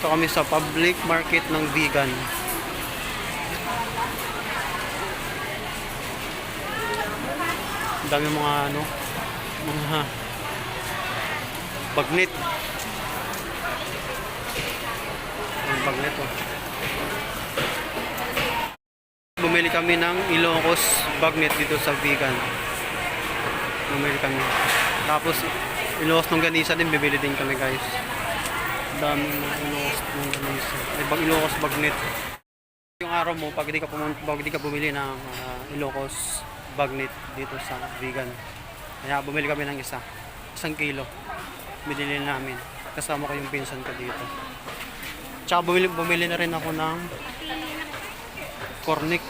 Dito kami sa public market ng vegan. Dami mga ano, mga bagnet. Ang bagnet oh. Bumili kami ng Ilocos bagnet dito sa vegan. Bumili kami. Tapos Ilocos ng ganisa din bibili din kami guys. Dami ng Ilocos ng ganisa. Ay Ilocos bagnet. Yung araw mo pag hindi ka pumunta, pag hindi ka bumili ng ah, Ilocos bagnet dito sa vegan. Kaya bumili kami ng isa. Isang kilo. Binili namin. Kasama ko yung pinsan ko dito. Tsaka bumili, bumili na rin ako ng cornic.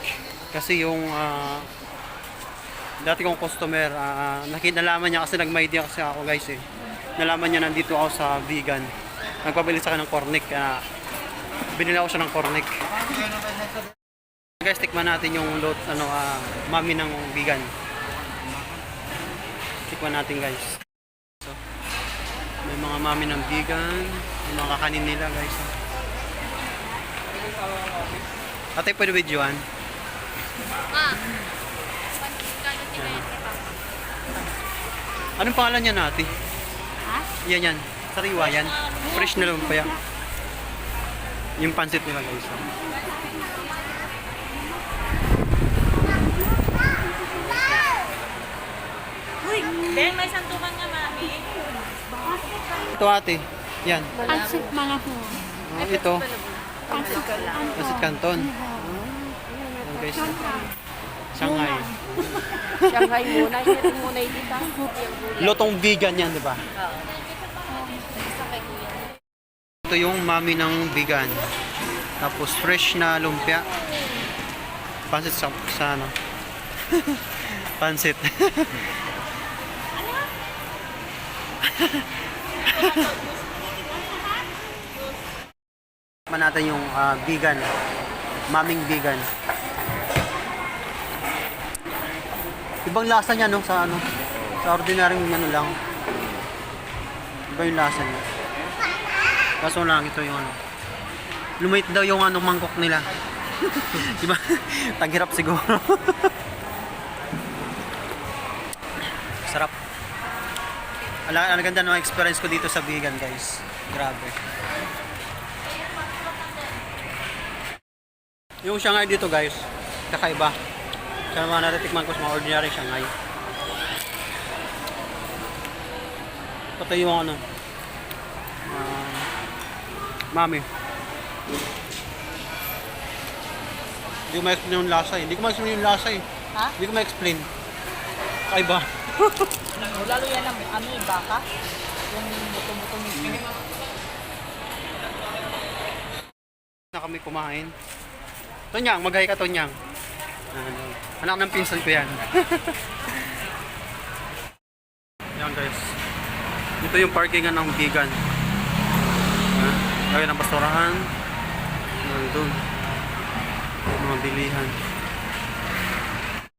Kasi yung ah, dati kong customer, uh, nalaman niya kasi kasi ako guys eh. Nalaman niya nandito ako sa vegan. Nagpabili sa akin ng cornic. Kaya binili ako siya ng cornic. Guys, tikman natin yung lot, ano, ah, mami ng vegan. Tikman natin guys. So, may mga mami ng vegan, yung mga kakanin nila guys. Ate, pwede videoan? Ah. Anong pangalan niya nati? Ha? Yan yan. Sariwa yan. Fresh na lumpia. Yung pansit nila guys. Uy, Deng, may santukan nga, mami. Ito ate. Yan. Pansit mga po. Oh, ito. Pansit ano? Pansit canton. Yan guys. Shanghai. Shanghai muna, ito muna yung iba. Lotong vegan yan, di ba? Ito yung mami ng vegan. Tapos fresh na lumpia. Pansit sa, sa ano? Pansit. Tikman natin yung ah, vegan. Maming vegan. Ibang lasa niya no sa ano? Sa ordinaryong ano lang. Iba yung lasa niya. Kaso lang ito yung ano. Lumait daw yung ano mangkok nila. diba? Taghirap siguro. Sarap. Ala, ang ganda ng experience ko dito sa vegan guys. Grabe. Yung Shanghai dito guys, kakaiba. Sa mga natitikman ko sa mga ordinary Shanghai. Ito yung ano, ah, mami. Hindi ko ma-explain yung lasa eh. Hindi ko ma-explain yung lasa eh. Ha? Hindi ko ma-explain. Kakaiba. Lalo yan ang ano yung baka. Yung muto-muto mismo. na kami kumain. Tonyang, maghay ka Tonyang. Ano, anak ng pinsan ko yan. yan guys. Ito yung parkingan ng vegan. Ayan, ng basurahan. Nandun. Mga bilihan.